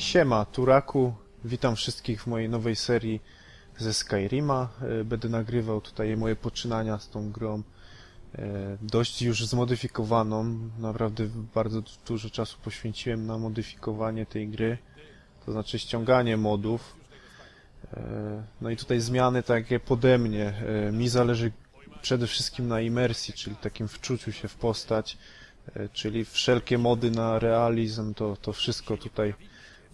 Siema, Turaku. Witam wszystkich w mojej nowej serii ze Skyrima. E, Będę nagrywał tutaj moje poczynania z tą grą. E, Dość już zmodyfikowaną. Naprawdę bardzo du- dużo czasu poświęciłem na modyfikowanie tej gry. To znaczy ściąganie modów. E, No i tutaj zmiany takie pode mnie. Mi zależy przede wszystkim na imersji, czyli takim wczuciu się w postać. Czyli wszelkie mody na realizm, to, to wszystko tutaj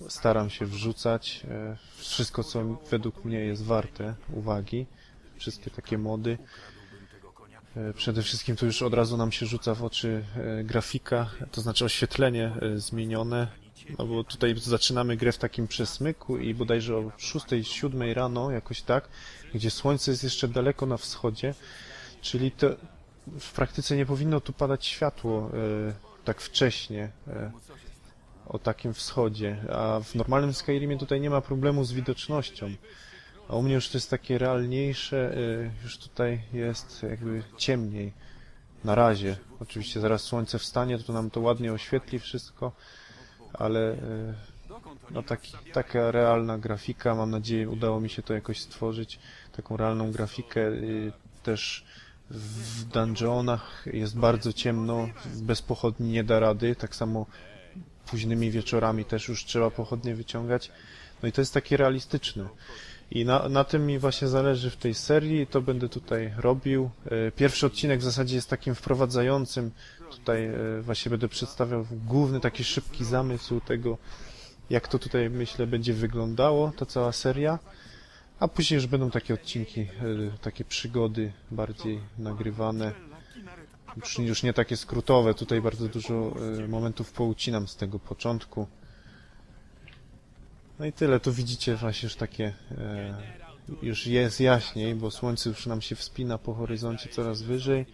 staram się wrzucać. e, Wszystko, co według mnie jest warte uwagi. Wszystkie takie mody. E, Przede wszystkim tu już od razu nam się rzuca w oczy e, grafika, to znaczy oświetlenie zmienione. No bo tutaj zaczynamy grę w takim przesmyku i bodajże o 6-7 rano, jakoś tak, gdzie słońce jest jeszcze daleko na wschodzie, czyli to w praktyce nie powinno tu padać światło tak wcześnie. O takim wschodzie, a w normalnym Skyrimie tutaj nie ma problemu z widocznością. A u mnie już to jest takie realniejsze, y, już tutaj jest jakby ciemniej. Na razie. Oczywiście zaraz słońce wstanie, to nam to ładnie oświetli wszystko, ale y, no taki, taka realna grafika, mam nadzieję udało mi się to jakoś stworzyć, taką realną grafikę. y, Też w dungeonach jest bardzo ciemno, bez pochodni nie da rady, tak samo późnymi wieczorami też już trzeba pochodnie wyciągać. No i to jest takie realistyczne. I na, na tym mi właśnie zależy w tej serii, to będę tutaj robił. E, Pierwszy odcinek w zasadzie jest takim wprowadzającym. Tutaj e, właśnie będę przedstawiał główny taki szybki zamysł tego, jak to tutaj myślę będzie wyglądało, ta cała seria. A później już będą takie odcinki, e, takie przygody bardziej nagrywane. Już, już nie takie skrótowe, tutaj bardzo dużo e, momentów poucinam z tego początku. No i tyle, tu widzicie właśnie już takie, e, już jest jaśniej, bo słońce już nam się wspina po horyzoncie coraz wyżej.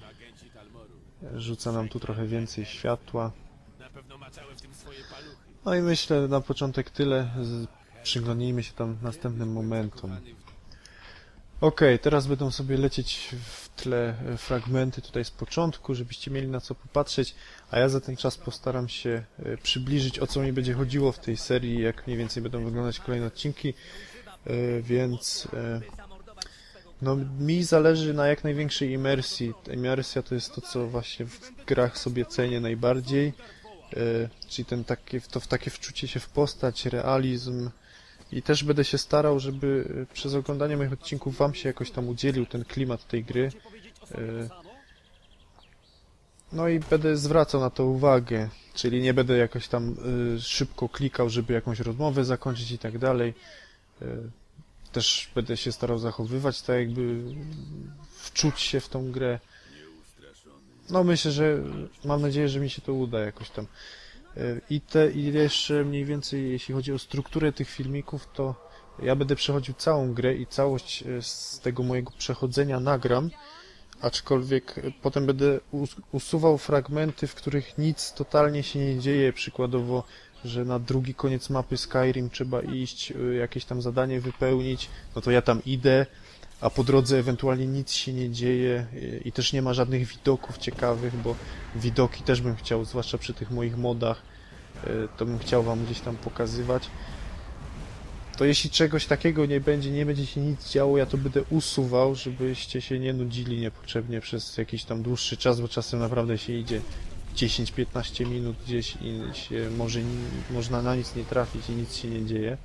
Rzuca nam tu trochę więcej światła. No i myślę na początek tyle, przyglądnijmy się tam następnym momentom. Okej, teraz będą sobie lecieć w tle e, fragmenty tutaj z początku, żebyście mieli na co popatrzeć, a ja za ten czas postaram się e, przybliżyć o co mi będzie chodziło w tej serii, jak mniej więcej będą wyglądać kolejne odcinki, E, więc no mi zależy na jak największej imersji. Imersja to jest to, co właśnie w grach sobie cenię najbardziej, czyli ten takie, to w takie wczucie się w postać, realizm, i też będę się starał, żeby e, przez oglądanie moich odcinków Wam się jakoś tam udzielił ten klimat tej gry. E, No i będę zwracał na to uwagę, czyli nie będę jakoś tam e, szybko klikał, żeby jakąś rozmowę zakończyć i tak dalej. Też będę się starał zachowywać tak jakby wczuć się w tą grę. No myślę, że mam nadzieję, że mi się to uda jakoś tam. I, te, I jeszcze mniej więcej, jeśli chodzi o strukturę tych filmików, to ja będę przechodził całą grę i całość e, z tego mojego przechodzenia nagram, aczkolwiek e, potem będę us- usuwał fragmenty, w których nic totalnie się nie dzieje, przykładowo, że na drugi koniec mapy Skyrim trzeba iść, e, jakieś tam zadanie wypełnić, no to ja tam idę, a po drodze ewentualnie nic się nie dzieje i też nie ma żadnych widoków ciekawych, bo widoki też bym chciał, zwłaszcza przy tych moich modach, e, to bym chciał wam gdzieś tam pokazywać. To jeśli czegoś takiego nie będzie, nie będzie się nic działo, ja to będę usuwał, żebyście się nie nudzili niepotrzebnie przez jakiś tam dłuższy czas, bo czasem naprawdę się idzie 10-15 minut gdzieś i się może, można na nic nie trafić i nic się nie dzieje.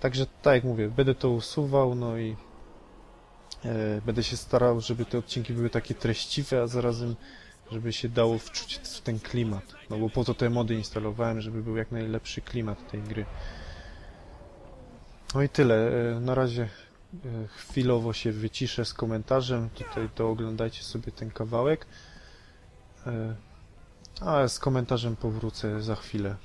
Także tak jak mówię, będę to usuwał, no i będę się starał, żeby te odcinki były takie treściwe, a zarazem żeby się dało wczuć w ten klimat. No bo po to te mody instalowałem, żeby był jak najlepszy klimat tej gry. No i tyle. E, Na razie e, chwilowo się wyciszę z komentarzem. Tutaj to oglądajcie sobie ten kawałek. E, A z komentarzem powrócę za chwilę.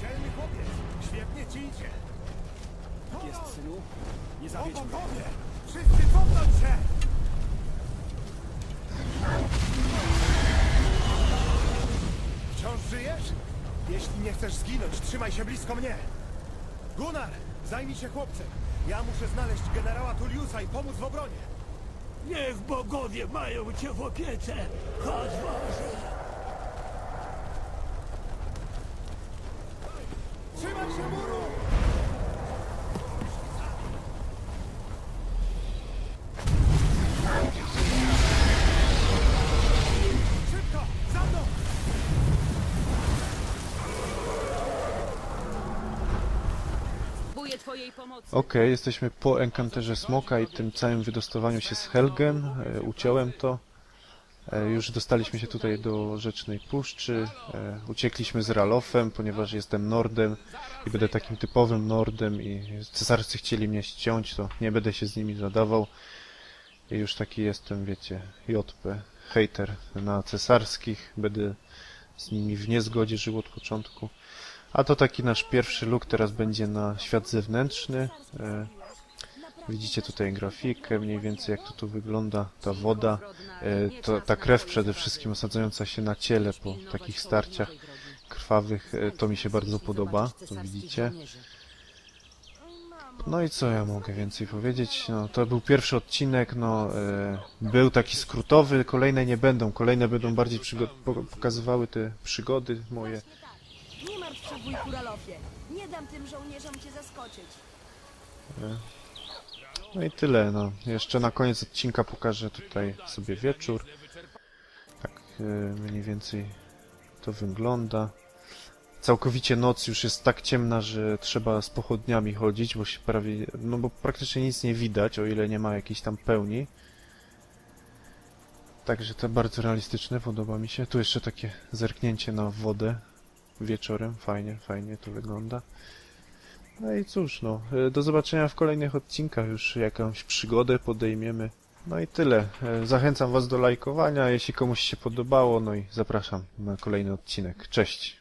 Dzielny chłopiec, świetnie ci idzie. Jest, synu? Nie zawiedź mnie. bogowie! Wszyscy cofnąć się! Wciąż żyjesz? Jeśli nie chcesz zginąć, trzymaj się blisko mnie. Gunnar, zajmij się chłopcem. Ja muszę znaleźć generała Tulliusa i pomóc w obronie. Niech bogowie mają cię w opiece! Chodź, Boże! Okej, jesteśmy po enkanterze smoka i tym całym wydostawaniu się z Helgen. E, uciąłem to. E, już dostaliśmy się tutaj do Rzecznej Puszczy. E, uciekliśmy z Ralofem, ponieważ jestem Nordem i będę takim typowym Nordem i cesarscy chcieli mnie ściąć, to nie będę się z nimi zadawał. I już taki jestem, wiecie, JP, hater na cesarskich. Będę z nimi w niezgodzie żył od początku. A to taki nasz pierwszy look teraz będzie na świat zewnętrzny. E, widzicie tutaj grafikę, mniej więcej jak to tu wygląda, ta woda, e, to, ta krew przede wszystkim osadzająca się na ciele po takich starciach krwawych, e, to mi się bardzo podoba, to widzicie. No i co ja mogę więcej powiedzieć? No, to był pierwszy odcinek, no, był taki skrótowy, kolejne nie będą, kolejne będą bardziej pokazywały te przygody moje. Nie martw się, wujku. Nie dam tym żołnierzom cię zaskoczyć. No i tyle, no. Jeszcze na koniec odcinka pokażę tutaj sobie wieczór. Tak e, mniej więcej to wygląda. Całkowicie noc już jest tak ciemna, że trzeba z pochodniami chodzić, bo się prawie, no bo praktycznie nic nie widać, o ile nie ma jakiejś tam pełni. Także to bardzo realistyczne, podoba mi się. Tu jeszcze takie zerknięcie na wodę wieczorem, fajnie, fajnie to wygląda. No i cóż, no, e, do zobaczenia w kolejnych odcinkach, już jakąś przygodę podejmiemy. No i tyle. E, Zachęcam Was do lajkowania, jeśli komuś się podobało, no i zapraszam na kolejny odcinek. Cześć!